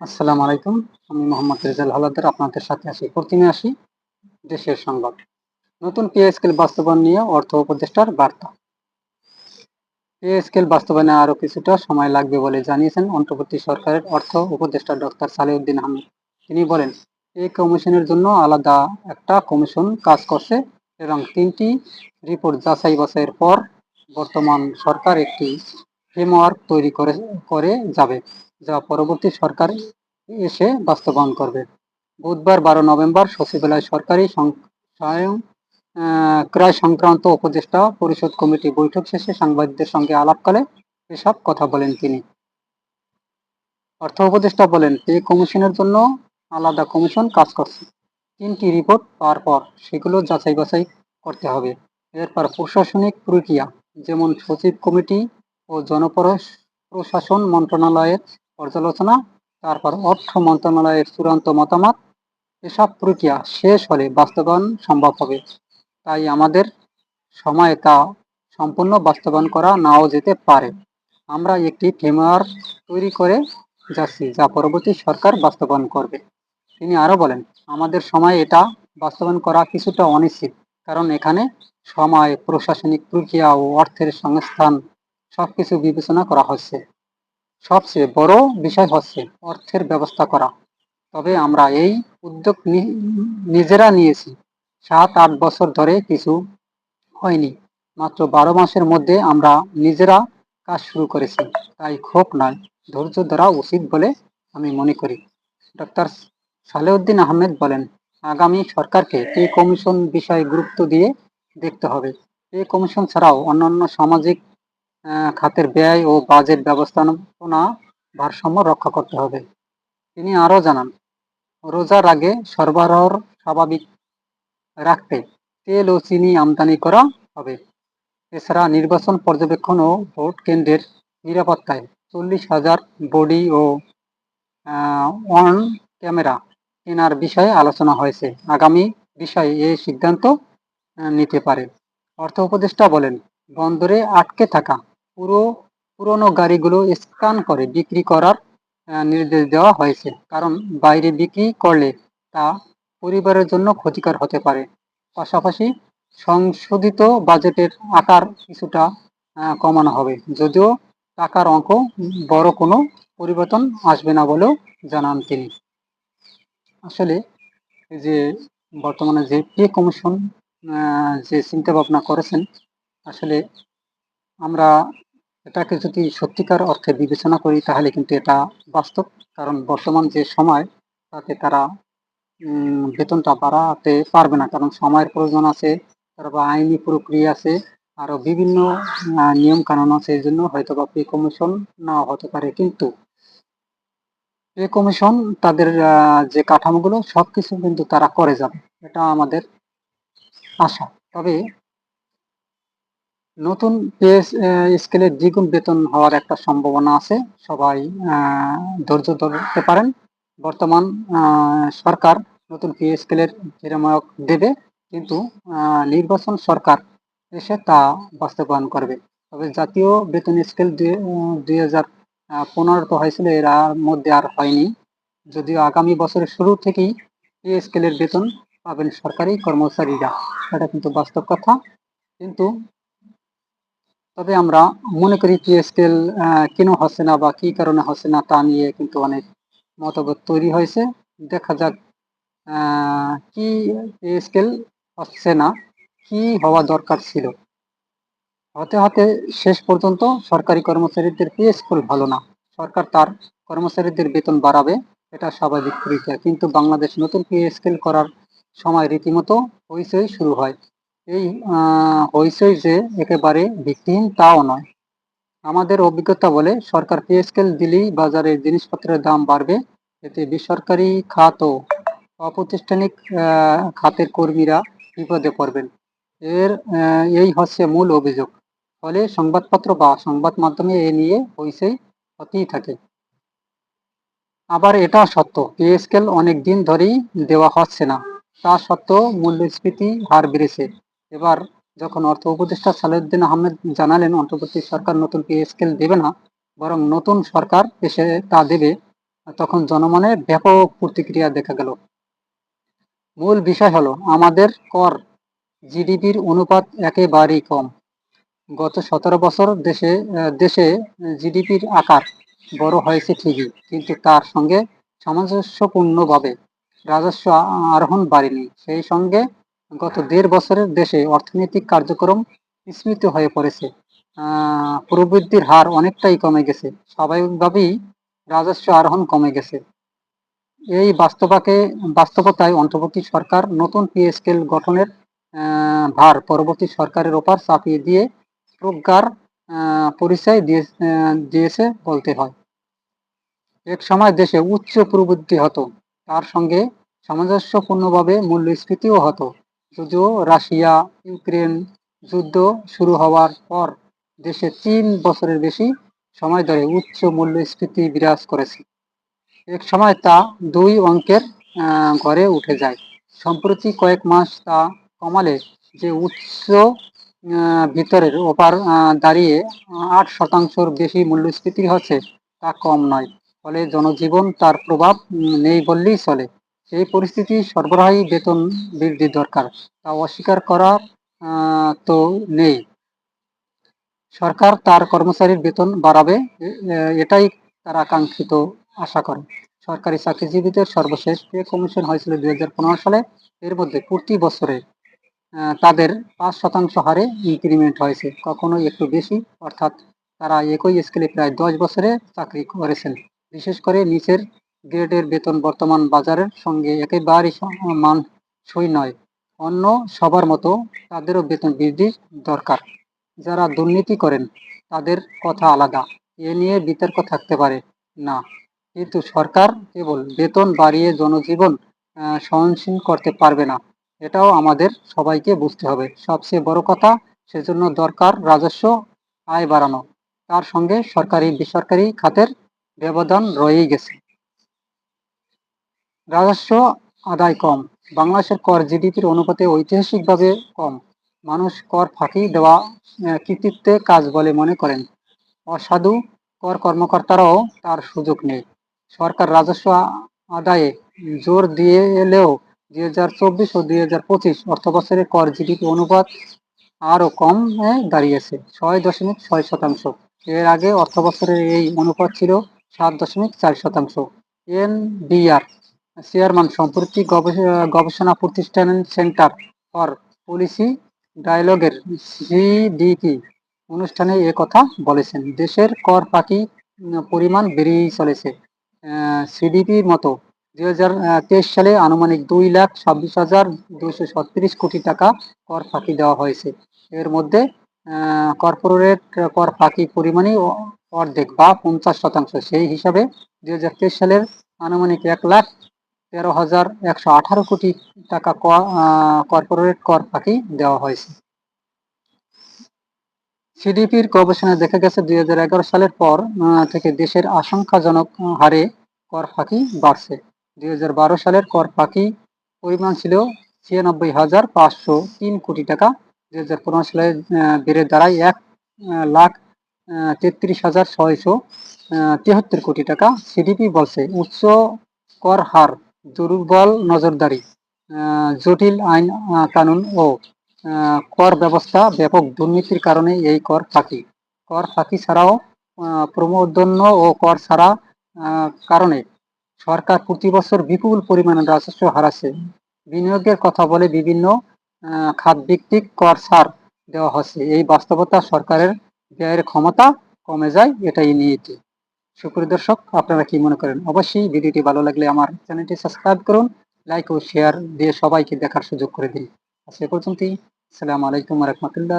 আসসালামু আলাইকুম। আমি মোহাম্মদ রেজাল হালাদার, আপনাদের সাথে আছি প্রতিমে আসি দেশের সংবাদ। নতুন পে স্কেল বাস্তবায়ন নিয়ে অর্থ উপদেষ্টার বার্তা। পে স্কেল বাস্তবায়নে আরও কিছুটা সময় লাগবে বলে জানিয়েছেন অন্তর্বর্তী সরকারের অর্থ উপদেষ্টা ডক্টর সালেউদ্দিন আহমেদ। তিনি বলেন, এই কমিশনের জন্য আলাদা একটা কমিশন কাজ করছে এবং তিনটি রিপোর্ট যাচাই বাছাইয়ের পর বর্তমান সরকার একটি ফ্রেমওয়ার্ক তৈরি করে করে যাবে। যা পরবর্তী সরকার এসে বাস্তবায়ন করবে। বুধবার বারো নভেম্বর সচিবালয় সরকারি স্বয়ং ক্রয় সংক্রান্ত উপদেষ্টা পরিষদ কমিটি বৈঠক শেষে সাংবাদিকদের সঙ্গে আলাপকালে এসব কথা বলেন তিনি। অর্থ উপদেষ্টা বলেন, পে কমিশনের জন্য আলাদা কমিশন কাজ করছে। তিনটি রিপোর্ট পাওয়ার পর সেগুলো যাচাই বাছাই করতে হবে। এরপর প্রশাসনিক প্রক্রিয়া, যেমন সচিব কমিটি ও জনপ্রশ- প্রশাসন মন্ত্রণালয়ের পর্যালোচনা, তারপর অর্থ মন্ত্রণালয়ের চূড়ান্ত মতামত, এসব প্রক্রিয়া শেষ হলে বাস্তবায়ন সম্ভব হবে। তাই আমাদের সময়ে তা সম্পূর্ণ বাস্তবায়ন করা নাও যেতে পারে। আমরা একটি ফ্রেমওয়ার্ক তৈরি করে যাচ্ছি, যা পরবর্তী সরকার বাস্তবায়ন করবে। তিনি আরও বলেন, আমাদের সময় এটা বাস্তবায়ন করা কিছুটা অনিশ্চিত, কারণ এখানে সময়, প্রশাসনিক প্রক্রিয়া ও অর্থের সংস্থান সবকিছু বিবেচনা করা হচ্ছে। সবচেয়ে বড় বিষয় হচ্ছে অর্থের ব্যবস্থা করা। তবে আমরা এই উদ্যোগ নিজেরা নিয়েছি। সাত, আট বছর ধরে কিছু হয়নি। মাত্র বারো মাসের মধ্যে আমরা নিজেরা কাজ শুরু করেছি। তাই ক্ষোভ নয়, ধৈর্য ধরা উচিত বলে আমি মনে করি। ডক্টর সালেউদ্দিন আহমেদ বলেন, আগামী সরকারকে এই কমিশন বিষয়ে গুরুত্ব দিয়ে দেখতে হবে। এই কমিশন ছাড়াও অন্যান্য সামাজিক খাতের ব্যয় ও বাজেট ব্যবস্থাপনা ভারসাম্য রক্ষা করতে হবে। তিনি আরও জানান, রোজার আগে সরবরাহ স্বাভাবিক রাখতে তেল ও চিনি আমদানি করা হবে। এছাড়া নির্বাচন পর্যবেক্ষণ ও ভোট কেন্দ্রের নিরাপত্তায় চল্লিশ হাজার বডি ও অন ক্যামেরা কেনার বিষয়ে আলোচনা হয়েছে। আগামী বিষয়ে এই সিদ্ধান্ত নিতে পারে। অর্থ উপদেষ্টা বলেন, বন্দরে আটকে থাকা পুরো পুরনো গাড়িগুলো স্ক্যান করে বিক্রি করার নির্দেশ দেওয়া হয়েছে। কারণ বাইরে বিক্রি করলে তা পরিবারের জন্য ক্ষতিকর হতে পারে। পাশাপাশি সংশোধিত বাজেটের আকার কিছুটা কমানো হবে। যদিও টাকার অঙ্ক বড় কোনো পরিবর্তন আসবে না বলেও জানান তিনি। আসলে যে বর্তমানে যে পে কমিশন যে চিন্তা ভাবনা করেছেন, আসলে আমরা এটাকে যদি সত্যিকার অর্থে বিবেচনা করি, তাহলে কিন্তু এটা বাস্তব। কারণ বর্তমান যে সময়, তাতে তারা বেতনটা বাড়াতে পারবে না। কারণ সময়ের প্রয়োজন আছে তারপর আইনি প্রক্রিয়া আছে, আরও বিভিন্ন নিয়ম কানুন আছে, এই জন্য হয়তো বা পে কমিশন না হতে পারে। কিন্তু পে কমিশন, তাদের যে কাঠামোগুলো সব কিছু কিন্তু তারা করে যাবে। এটা আমাদের আশা। তবে নতুন পে স্কেলের দ্বিগুণ বেতন হওয়ার একটা সম্ভাবনা আছে। সবাই ধৈর্য ধরতে পারেন। বর্তমান সরকার নতুন পে স্কেলের ফ্রেমওয়ার্ক দেবে, কিন্তু নির্বাচন সরকার এসে তা বাস্তবায়ন করবে। তবে জাতীয় বেতন স্কেল দুই হাজার হয়েছিল, এর মধ্যে আর হয়নি। যদিও আগামী বছরের শুরু থেকেই পে স্কেলের বেতন পাবেন সরকারি কর্মচারীরা। এটা কিন্তু বাস্তব কথা। কিন্তু তবে আমরা মনে করি পে স্কেল কেন হচ্ছে না বা কি কারণে হচ্ছে না তা নিয়ে কিন্তু অনেক মতভেদ তৈরি হয়েছে। দেখা যাক কি পে স্কেল হচ্ছে না, কি হওয়া দরকার ছিল। হতে হতে শেষ পর্যন্ত সরকারি কর্মচারীদের পে স্কেল ভালো না। সরকার তার কর্মচারীদের বেতন বাড়াবে, এটা স্বাভাবিক প্রক্রিয়া। কিন্তু বাংলাদেশ নতুন পে স্কেল করার সময় রীতিমতো হইচই শুরু হয়। এই হইচই যে একেবারে ভিত্তিহীন তাও নয়। আমাদের অভিজ্ঞতা বলে সরকার পে স্কেল দিলেই বাজারে জিনিসপত্রের দাম বাড়বে। এতে বেসরকারি খাত ও অপ্রাতিষ্ঠানিক খাতের কর্মীরা বিপদে পড়বেন। এর এই হচ্ছে মূল অভিযোগ। ফলে সংবাদপত্র বা সংবাদ মাধ্যমে এ নিয়ে হইচই হতেই থাকে। আবার এটা সত্য পে স্কেল অনেক দিন ধরেই দেওয়া হচ্ছে না। তা সত্ত্বেও মূল্যস্ফীতি হার বেড়েছে। এবার যখন অর্থ উপদেষ্টা সালেউদ্দিন আহমেদ জানালেন, অন্তর্বর্তী সরকার নতুন পে স্কেল দেবে না, বরং নতুন সরকার এসে তা দেবে, তখন জনমনে ব্যাপক প্রতিক্রিয়া দেখা গেল। মূল বিষয় হলো, আমাদের কর জিডিপির অনুপাত একেবারেই কম। গত সতেরো বছর দেশে দেশে জিডিপির আকার বড় হয়েছে ঠিকই, কিন্তু তার সঙ্গে সামঞ্জস্যপূর্ণভাবে রাজস্ব আরোহণ বাড়েনি। সেই সঙ্গে গত দেড় বছরের দেশে অর্থনৈতিক কার্যক্রম স্মৃত হয়ে পড়েছে। প্রবৃদ্ধির হার অনেকটাই কমে গেছে। স্বাভাবিকভাবেই রাজস্ব আরোহণ কমে গেছে। এই বাস্তবাকে, বাস্তবতায় অন্তর্বর্তী সরকার নতুন পে স্কেল গঠনের ভার পরবর্তী সরকারের ওপর চাপিয়ে দিয়ে প্রজ্ঞার পরিচয় দিয়ে দিয়েছে বলতে হয়। এক সময় দেশে উচ্চ প্রবৃদ্ধি হতো। তার সঙ্গে সামঞ্জস্যপূর্ণভাবে মূল্যস্ফীতিও হতো। যদিও রাশিয়া, ইউক্রেন যুদ্ধ শুরু হওয়ার পর দেশে তিন বছরের বেশি সময় ধরে উচ্চ মূল্যস্ফীতি বিরাজ করেছে। এক সময় তা দুই অঙ্কের ঘরে উঠে যায়। সম্প্রতি কয়েক মাস তা কমালে যে উচ্চ ভিতরের ওপার দাঁড়িয়ে আট শতাংশের বেশি মূল্যস্ফীতি হচ্ছে তা কম নয়। ফলে জনজীবন তার প্রভাব নেই বললেই চলে। এই পরিস্থিতি সরবরাহী বেতন বৃদ্ধি দরকার, তা অস্বীকার করা তো নেই। সরকার তার কর্মচারীর বেতন বাড়াবে এটাই তারা কাঙ্ক্ষিত আশা করে। সরকারি চাকরিজীবীদের সর্বশেষ পে কমিশন হয়েছিল দুই হাজার পনেরো সালে। এর মধ্যে প্রতি বছরে তাদের পাঁচ শতাংশ হারে ইনক্রিমেন্ট হয়েছে কখনো একটু বেশি, অর্থাৎ তারা একই স্কেলে প্রায় দশ বছরে চাকরি করেছেন। বিশেষ করে নিচের গ্রেডের বেতন বর্তমান বাজারের সঙ্গে একেবারেই মানসই নয়। অন্য সবার মতো তাদেরও বেতন বৃদ্ধির দরকার। যারা দুর্নীতি করেন, তাদের কথা আলাদা। এ নিয়ে বিতর্ক থাকতে পারে না। কিন্তু সরকার কেবল বেতন বাড়িয়ে জনজীবন সহনশীল করতে পারবে না। এটাও আমাদের সবাইকে বুঝতে হবে। সবচেয়ে বড় কথা, সেজন্য দরকার রাজস্ব আয় বাড়ানো। তার সঙ্গে সরকারি বেসরকারি খাতের ব্যবধান রয়েই গেছে। রাজস্ব আদায় কম। বাংলাদেশের কর জিডিপির অনুপাতে ঐতিহাসিকভাবে কম। মানুষ কর ফাঁকি দেওয়া কৃতিত্বে কাজ বলে মনে করেন। অসাধু কর কর্মকর্তারাও তার সুযোগ নেই। সরকার রাজস্ব আদায়ে জোর দিয়ে এলেও দুই হাজার চব্বিশ ও দুই হাজার পঁচিশ অর্থ বছরে কর জিডিপি অনুপাত আরও কম দাঁড়িয়েছে, ছয় দশমিক ছয় শতাংশ। এর আগে অর্থ বছরের এই অনুপাত ছিল সাত দশমিক চার শতাংশ। এনবিআর চেয়ারম্যান সম্প্রতি গবেষ- গবেষণা প্রতিষ্ঠান সেন্টার ফর পলিসি ডায়ালগের সিডিপি অনুষ্ঠানে এ কথা বলেছেন। দেশের কর উম, পরিমাণ বেড়েই চলেছে। সিডিপির মতো দুই হাজার তেইশ সালে আনুমানিক দুই লাখ ছাব্বিশ হাজার দুশো ছত্রিশ কোটি টাকা কর ফাঁকি দেওয়া হয়েছে। এর মধ্যে কর্পোরেট কর ফাঁকি পরিমাণই অর্ধেক বা পঞ্চাশ শতাংশ। সেই হিসাবে দুই হাজার তেইশ সালের আনুমানিক এক লাখ তেরো হাজার একশো আঠারো কোটি টাকা কর্পোরেট কর ফাঁকি দেওয়া হয়েছে। সিডিপির গবেষণায় দেখা গেছে দুই সালের পর থেকে দেশের আশঙ্কাজনক হারে কর ফাঁকি বাড়ছে। দুই সালের কর ফাঁকি পরিমাণ ছিল ছিয়ানব্বই হাজার পাঁচশো তিন কোটি টাকা। দুই হাজার পনেরো সালে বেড়ে দাঁড়ায় এক লাখ তেত্রিশ হাজার ছয়শো আহ, তিয়াত্তর কোটি টাকা। সিডিপি বলছে উচ্চ কর হার দুর্বল নজরদারি জটিল আইন কানুন ও কর ব্যবস্থা ব্যাপক দুর্নীতির কারণে এই কর ফাঁকি। কর ফাঁকি ছাড়াও প্রমোদন্য ও কর ছাড়া কারণে সরকার প্রতি বছর বিপুল পরিমাণে রাজস্ব হারাচ্ছে। বিনিয়োগের কথা বলে বিভিন্ন খাতভিত্তিক কর ছাড় দেওয়া হচ্ছে। এই বাস্তবতা সরকারের ব্যয়ের ক্ষমতা কমে যায়, এটাই নিয়েছি সুপ্রিয় দর্শক, আপনারা কি মনে করেন? অবশ্যই ভিডিওটি ভালো লাগলে আমার চ্যানেলটি সাবস্ক্রাইব করুন, লাইক ও শেয়ার দিয়ে সবাইকে দেখার সুযোগ করে দিন। আজকে পর্যন্তই। আসসালামু আলাইকুম রহমতুল্লাহ।